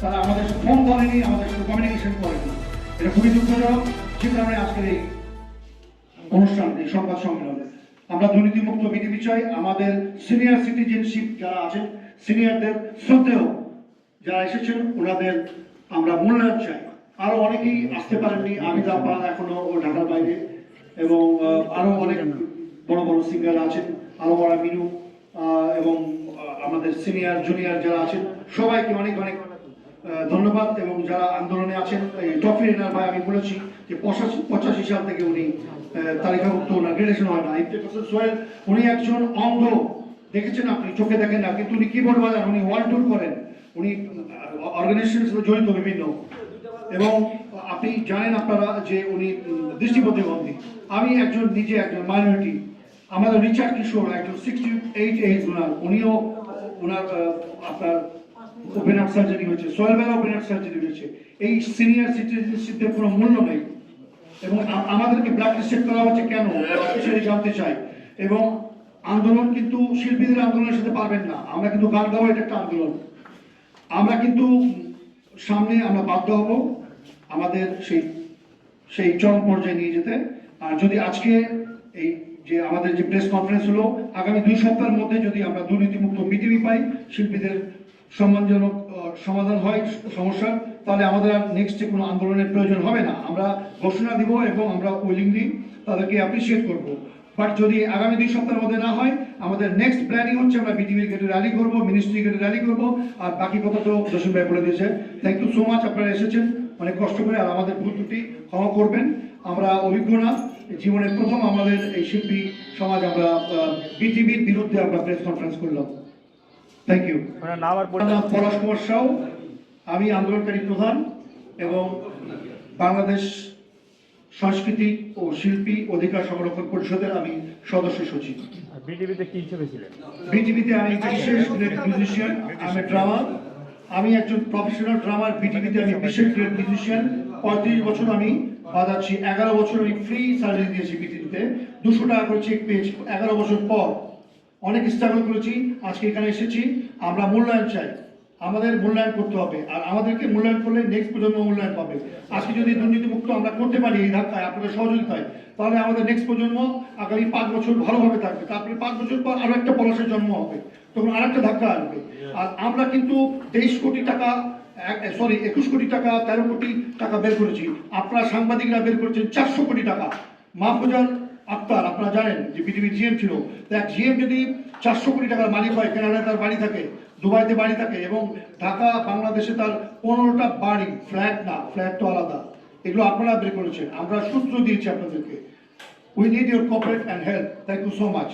তারা আমাদের ফোন করেনি আমাদের সাথে কমিউনিকেশন করেনি। এটা খুবই দুঃখজনক। যে কারণে আজকের এই অনুষ্ঠান সংবাদ সম্মেলন আমরা দুর্নীতিমুক্ত বিজেপি আমাদের সিনিয়র সিটিজেনশিপ যারা আছেন সিনিয়রদের শ্রদ্ধেয় যারা এসেছেন ওনাদের আমরা মূল্যায়ন চাই। আরও অনেকেই আসতে পারেননি আবিদ আপা এখনও ও ঢাকার বাইরে এবং আহ, আরও অনেক বড় বড় সিঙ্গার আছেন আরও বড় মিনু এবং আমাদের সিনিয়র জুনিয়র যারা আছেন, সবাইকে অনেক অনেক ধন্যবাদ এবং যারা আন্দোলনে আছেন টফি রেনার ভাই, আমি বলেছি যে পঁচাশি পঁচাশি সাল থেকে উনি তালিকাভুক্ত ওনার গ্রেডেশন হয় না। ইফতেখ হোসেন সোহেল, উনি একজন অন্ধ। দেখেছেন আপনি, চোখে দেখেন না, কিন্তু উনি কিবোর্ড বাজান, উনি ওয়ার্ল্ড ট্যুর করেন। উনি অর্গানাইজেশনের সাথে জড়িত বিভিন্ন। এবং আপনি জানেন আপনারা যে উনি দৃষ্টিপ্রতিবন্ধী আমি একজন, নিজে একজন মাইনরিটি আমাদের রিচার্ড কিশোর একজন সিক্সটি এইট এজ ওনার, উনিও ওনার আপনার ওপেন হার্ট সার্জারি হয়েছে সোয়েল বেলা ওপেন হার্ট সার্জারি হয়েছে। এই সিনিয়র সিটিজেনশিপদের কোনো মূল্য নেই। এবং আমাদেরকে ব্ল্যাক লিস্টেড করা হচ্ছে কেন? সেটা জানতে চাই এবং আন্দোলন কিন্তু, শিল্পীদের আন্দোলনের সাথে পারবেন না। আমরা কিন্তু গান গাবো, এটা একটা আন্দোলন। আমরা কিন্তু সামনে আমরা বাধ্য হব আমাদের সেই সেই চরম পর্যায়ে নিয়ে যেতে। আর যদি আজকে এই যে আমাদের যে প্রেস কনফারেন্স হলো, আগামী দুই সপ্তাহের মধ্যে যদি আমরা দুর্নীতিমুক্ত বিটিভি পাই, শিল্পীদের সম্মানজনক সমাধান হয় সমস্যার তাহলে আমাদের আর নেক্সট কোনো আন্দোলনের প্রয়োজন হবে না। আমরা ঘোষণা দিব এবং আমরা উইলিংলি তাদেরকে অ্যাপ্রিসিয়েট করব। বাট যদি আগামী দুই সপ্তাহের মধ্যে না হয়, আমাদের নেক্সট প্ল্যানিং হচ্ছে আমরা বিটিভির গেটে র্যালি করব মিনিস্ট্রি গেটে র্যালি করব, আর বাকি কথা তো জসিম ভাই বলে দিয়েছে। থ্যাংক ইউ সো মাচ আপনারা এসেছেন, অনেক কষ্ট করে, আর আমাদের ভুল ত্রুটি ক্ষমা করবেন। আমরা অভিজ্ঞ না। জীবনের প্রথম আমাদের এই শিল্পী সমাজ আমরা বিটিভির বিরুদ্ধে আমরা প্রেস কনফারেন্স করলাম। Thank you Palash Kumar Sau. আমি আন্দোলনকারী প্রধান এবং বাংলাদেশ সংস্কৃতি ও শিল্পী অধিকার সংরক্ষণ পরিষদের আমি সদস্য সচিব। বিটিভিতে কি হিসেবে ছিলেন? বিটিভিতে আমি বিশেষ মিউজিশিয়ান আমি ড্রামার আমি একজন প্রফেশনাল ড্রামার বিটিভিতে আমি বিশেষ গ্রেড মিউজিশিয়ান পঁয়ত্রিশ বছর আমি বাজাচ্ছি। এগারো বছর আমি ফ্রি সার্ভিস দিয়েছি বিটিভিতে দুশো টাকা করে চেক পেয়েছি। এগারো বছর পর অনেক স্ট্রাগল করেছি, আজকে এখানে এসেছি। আমরা মূল্যায়ন চাই। আমাদের মূল্যায়ন করতে হবে। আর আমাদেরকে মূল্যায়ন করলে নেক্সট প্রজন্ম মূল্যায়ন পাবে। আজকে যদি দুর্নীতিমুক্ত আমরা করতে পারি এই ধাক্কায় আপনাদের সহযোগিতায় তাহলে আমাদের নেক্সট প্রজন্ম আগামী পাঁচ বছর ভালোভাবে থাকবে। তারপরে পাঁচ বছর পর আরও একটা পলাশের জন্ম হবে। তখন আর একটা ধাক্কা আসবে। আর আমরা কিন্তু তেইশ কোটি টাকা সরি একুশ কোটি টাকা তেরো কোটি টাকা বের করেছি। আপনারা সাংবাদিকরা বের করেছেন চারশো কোটি টাকা। মাহফুজার আক্তার, আপনারা জানেন যে পৃথিবীর জিএম ছিল। এক জিএম যদি চারশো কোটি টাকার মালিক হয় কেনাডায় তার বাড়ি থাকে, দুবাইতে বাড়ি থাকে, এবং ঢাকা, বাংলাদেশে তার পনেরোটা বাড়ি ফ্ল্যাট না ফ্ল্যাট তো আলাদা। এগুলো আপনারা বের করেছেন। আমরা সূত্র দিয়েছি আপনাদেরকে। We need your cooperate and help thank you so much